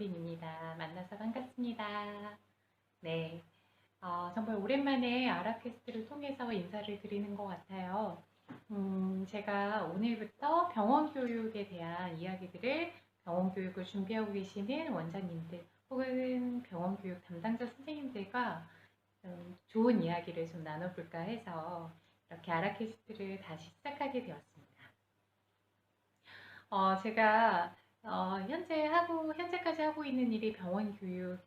김현빈입니다. 만나서 반갑습니다. 네, 어, 정말 오랜만에 아라캐스트를 통해서 인사를 드리는 것 같아요. 음, 제가 오늘부터 병원 교육에 대한 이야기들을 병원 교육을 준비하고 계시는 원장님들 혹은 병원 교육 담당자 선생님들과 좀 좋은 이야기를 좀 나눠볼까 해서 이렇게 아라캐스트를 다시 시작하게 되었습니다. 어, 제가 어, 현재 하고 현재까지 하고 있는 일이 병원 교육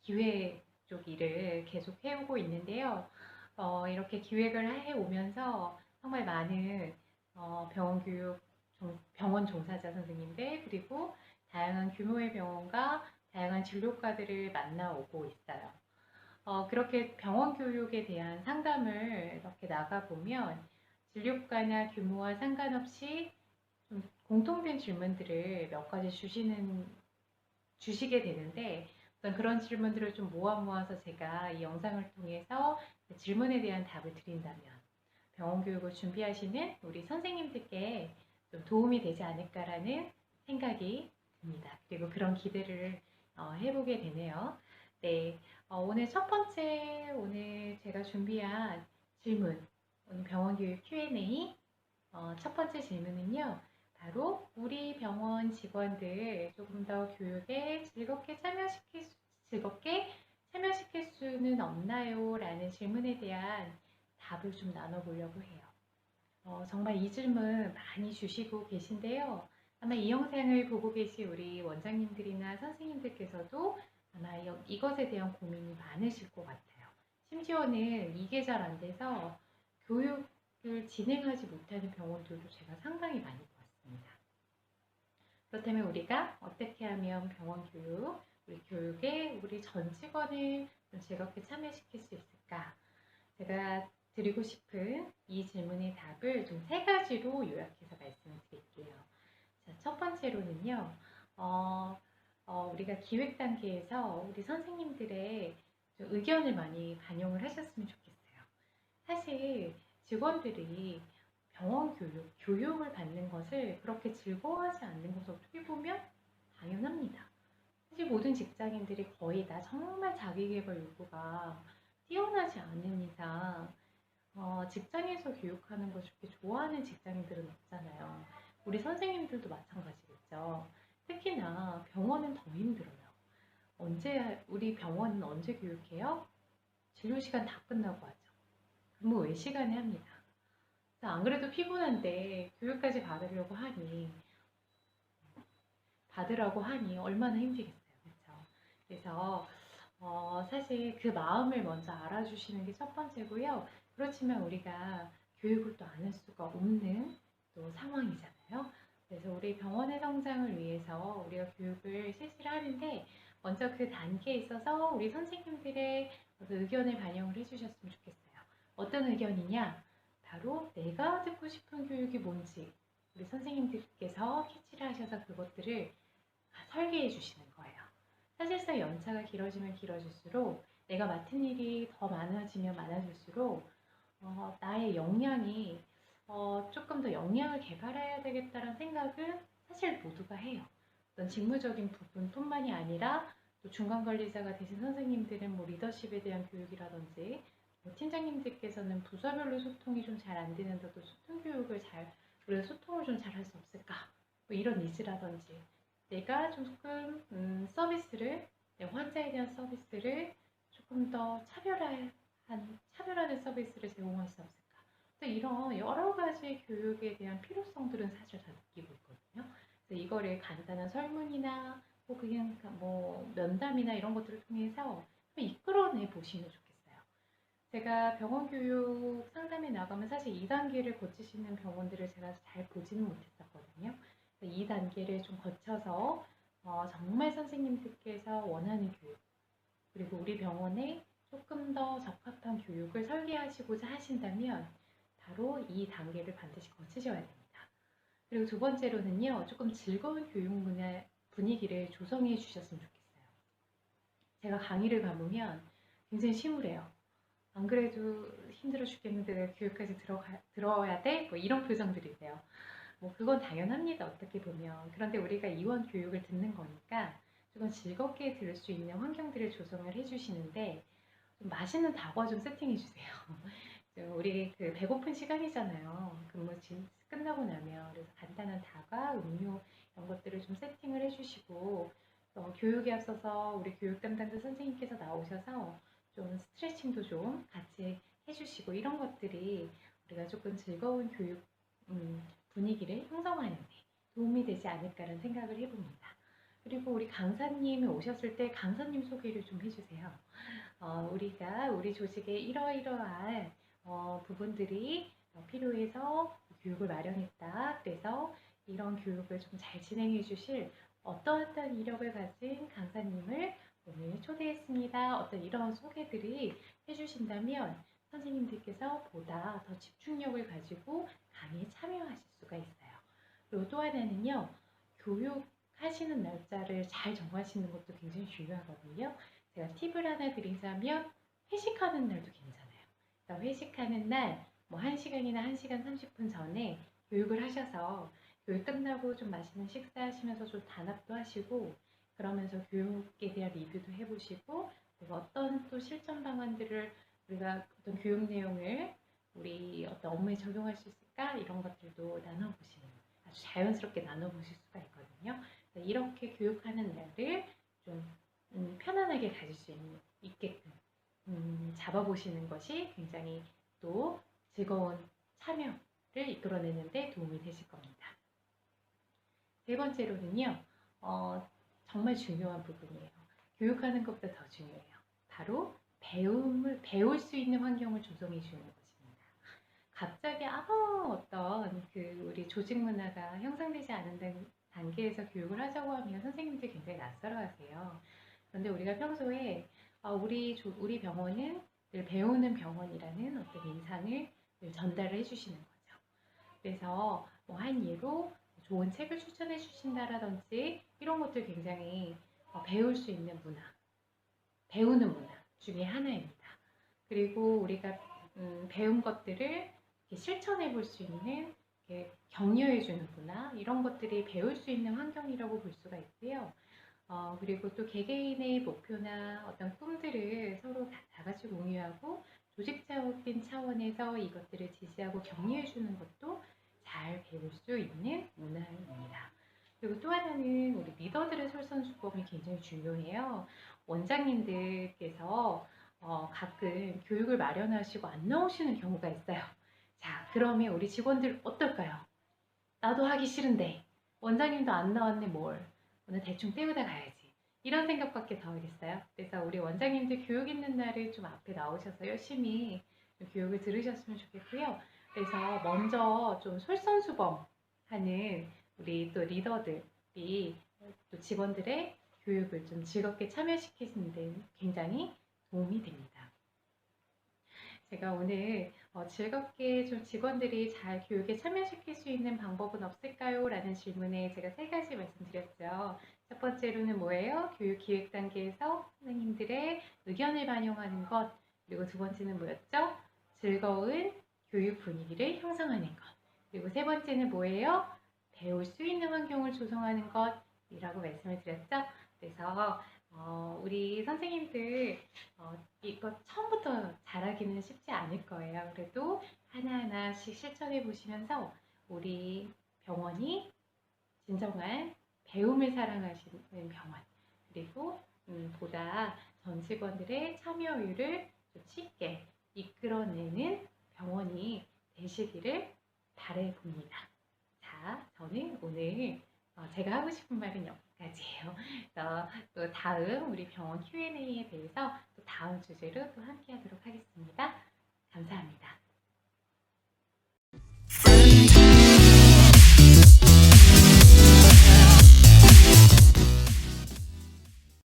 기획 쪽 일을 계속 해오고 있는데요. 어, 이렇게 기획을 해오면서 정말 많은 어, 병원 교육 병원 종사자 선생님들 그리고 다양한 규모의 병원과 다양한 진료과들을 만나오고 있어요. 어, 그렇게 병원 교육에 대한 상담을 이렇게 나가보면 진료과나 규모와 상관없이 좀 공통된 질문들을 몇 가지 주시는 주시게 되는데 어떤 그런 질문들을 좀 모아 모아서 제가 이 영상을 통해서 질문에 대한 답을 드린다면 병원 교육을 준비하시는 우리 선생님들께 좀 도움이 되지 않을까라는 생각이 듭니다. 그리고 그런 기대를 어, 해보게 되네요. 네, 어, 오늘 첫 번째 오늘 제가 준비한 질문 오늘 병원 교육 Q&A 어, 첫 번째 질문은요. 바로 우리 병원 직원들 조금 더 교육에 즐겁게 참여시킬 수, 즐겁게 참여시킬 수는 없나요? 라는 질문에 대한 답을 좀 나눠보려고 해요. 어, 정말 이 질문 많이 주시고 계신데요. 아마 이 영상을 보고 계신 우리 원장님들이나 선생님들께서도 아마 이것에 대한 고민이 많으실 것 같아요. 심지어는 이게 잘 안 돼서 교육을 진행하지 못하는 병원들도 제가 상당히 많이. 그렇다면 우리가 어떻게 하면 병원 교육, 우리 교육에 우리 전 직원을 즐겁게 참여시킬 수 있을까? 제가 드리고 싶은 이 질문의 답을 좀 세 가지로 요약해서 말씀을 드릴게요. 자, 첫 번째로는요, 어, 어, 우리가 기획 단계에서 우리 선생님들의 의견을 많이 반영을 하셨으면 좋겠어요. 사실 직원들이 병원 교육, 교육을 받는 것을 그렇게 즐거워하지 않는 것을 어떻게 보면 당연합니다. 사실 모든 직장인들이 거의 다 정말 자기개발 요구가 뛰어나지 않은 이상 어, 직장에서 교육하는 것을 그렇게 좋아하는 직장인들은 없잖아요. 우리 선생님들도 마찬가지겠죠. 특히나 병원은 더 힘들어요. 언제 우리 병원은 언제 교육해요? 진료 시간 다 끝나고 하죠. 근무 외 시간에 합니다. 안 그래도 피곤한데 교육까지 받으려고 하니 받으라고 하니 얼마나 힘들겠어요. 그렇죠? 그래서 어, 사실 그 마음을 먼저 알아주시는 게 첫 번째고요. 그렇지만 우리가 교육을 또 안 할 수가 없는 또 상황이잖아요. 그래서 우리 병원의 성장을 위해서 우리가 교육을 실시를 하는데 먼저 그 단계에 있어서 우리 선생님들의 의견을 반영을 해주셨으면 좋겠어요. 어떤 의견이냐? 바로 내가 듣고 싶은 교육이 뭔지 우리 선생님들께서 캐치를 하셔서 그것들을 설계해 주시는 거예요. 사실상 연차가 길어지면 길어질수록 내가 맡은 일이 더 많아지면 많아질수록 어, 나의 역량이 어, 조금 더 역량을 개발해야 되겠다는 생각을 사실 모두가 해요. 어떤 직무적인 부분뿐만이 아니라 또 중간 관리자가 되신 선생님들은 뭐 리더십에 대한 교육이라든지 뭐 팀장님들께서는 부서별로 소통이 좀 잘 안 되는데 도 소통 교육을 잘 우리가 소통을 좀 잘 할 수 없을까? 뭐 이런 니즈라든지 내가 조금 음, 서비스를 환자에 대한 서비스를 조금 더 차별한 차별화된 서비스를 제공할 수 없을까? 이런 여러 가지 교육에 대한 필요성들은 사실 다 느끼고 있거든요. 그래서 이거를 간단한 설문이나 뭐 그냥 뭐 면담이나 이런 것들을 통해서 이끌어내 보시면 좋겠어요. 제가 병원 교육 상담에 나가면 사실 2단계를 거치시는 병원들을 제가 잘 보지는 못했었거든요. 2단계를 좀 거쳐서 어, 정말 선생님들께서 원하는 교육 그리고 우리 병원에 조금 더 적합한 교육을 설계하시고자 하신다면 바로 이 단계를 반드시 거치셔야 됩니다. 그리고 두 번째로는요, 조금 즐거운 교육 문화 분위기를 조성해 주셨으면 좋겠어요. 제가 강의를 가보면 굉장히 심울해요. 안 그래도 힘들어 죽겠는데 내가 교육까지 들어가, 들어야 돼? 뭐 이런 표정들이세요. 뭐 그건 당연합니다. 어떻게 보면. 그런데 우리가 이원 교육을 듣는 거니까 조금 즐겁게 들을 수 있는 환경들을 조성을 해주시는데 좀 맛있는 다과 좀 세팅해 주세요. 우리 그 배고픈 시간이잖아요. 근무 진- 끝나고 나면 그래서 간단한 다과, 음료 이런 것들을 좀 세팅을 해주시고 어, 교육에 앞서서 우리 교육 담당자 선생님께서 나오셔서 좀 스트레칭도 좀 같이 해주시고 이런 것들이 우리가 조금 즐거운 교육 음, 분위기를 형성하는 데 도움이 되지 않을까라는 생각을 해봅니다. 그리고 우리 강사님이 오셨을 때 강사님 소개를 좀 해주세요. 어, 우리가 우리 조직에 이러이러한 어, 부분들이 어, 필요해서 교육을 마련했다. 그래서 이런 교육을 좀 잘 진행해 주실 어떠한 이력을 가진 강사님을 오늘 초대했습니다. 어떤 이런 소개들이 해주신다면 선생님들께서 보다 더 집중력을 가지고 강의에 참여하실 수가 있어요. 그리고 또 하나는요, 교육하시는 날짜를 잘 정하시는 것도 굉장히 중요하거든요. 제가 팁을 하나 드리자면 회식하는 날도 괜찮아요. 그러니까 회식하는 날, 뭐 1시간이나 1시간 30분 전에 교육을 하셔서 교육 끝나고 좀 맛있는 식사하시면서 좀 단합도 하시고 그러면서 교육에 대한 리뷰도 해보시고 어떤 또 실전 방안들을 우리가 어떤 교육 내용을 우리 어떤 업무에 적용할 수 있을까 이런 것들도 나눠보시는 아주 자연스럽게 나눠보실 수가 있거든요. 이렇게 교육하는 날을 좀 음, 편안하게 가질 수 있는, 있게끔 음, 잡아보시는 것이 굉장히 또 즐거운 참여를 이끌어내는 데 도움이 되실 겁니다. 세 번째로는요, 어, 정말 중요한 부분이에요. 교육하는 것보다 더 중요해요. 바로 배움을, 배울 수 있는 환경을 조성해 주는 것입니다. 갑자기 아무 어떤 그 우리 조직 문화가 형성되지 않은 단- 단계에서 교육을 하자고 하면 선생님들이 굉장히 낯설어 하세요. 그런데 우리가 평소에 아, 우리, 조- 우리 병원은 늘 배우는 병원이라는 어떤 인상을 늘 전달을 해주시는 거죠. 그래서 뭐 한 예로 좋은 책을 추천해 주신다라든지 이런 것들 굉장히 어, 배울 수 있는 문화, 배우는 문화 중에 하나입니다. 그리고 우리가 음, 배운 것들을 실천해 볼 수 있는 격려해 주는 문화 이런 것들이 배울 수 있는 환경이라고 볼 수가 있고요. 어, 그리고 또 개개인의 목표나 어떤 꿈들을 서로 다, 다 같이 공유하고 조직적인 차원에서 이것들을 지지하고 격려해 주는 것도 잘 배울 수 있는 문화입니다. 그리고 또 하나는 우리 리더들의 솔선수범이 굉장히 중요해요. 원장님들께서 어, 가끔 교육을 마련하시고 안 나오시는 경우가 있어요. 자, 그러면 우리 직원들 어떨까요? 나도 하기 싫은데 원장님도 안 나왔네 뭘 오늘 대충 때우다 가야지 이런 생각밖에 더 하겠어요. 그래서 우리 원장님들 교육 있는 날에 좀 앞에 나오셔서 열심히 좀 교육을 들으셨으면 좋겠고요. 그래서 먼저 좀 솔선수범하는 우리 또 리더들이 또 직원들의 교육을 좀 즐겁게 참여시키는 데 굉장히 도움이 됩니다. 제가 오늘 어, 즐겁게 좀 직원들이 잘 교육에 참여시킬 수 있는 방법은 없을까요? 라는 질문에 제가 세 가지 말씀드렸죠. 첫 번째로는 뭐예요? 교육 기획 단계에서 선생님들의 의견을 반영하는 것. 그리고 두 번째는 뭐였죠? 즐거운 교육 분위기를 형성하는 것. 그리고 세 번째는 뭐예요? 배울 수 있는 환경을 조성하는 것이라고 말씀을 드렸죠. 그래서 어, 우리 선생님들 어, 이거 처음부터 잘하기는 쉽지 않을 거예요. 그래도 하나하나씩 실천해 보시면서 우리 병원이 진정한 배움을 사랑하시는 병원 그리고 음, 보다 전 직원들의 참여율을 좀 쉽게 이끌어내는 병원이 되시기를 바래봅니다. 자, 저는 오늘 어, 제가 하고 싶은 말은 여기까지예요. 또 다음 우리 병원 Q&A에 대해서 또 다음 주제로 또 함께 하도록 하겠습니다. 감사합니다.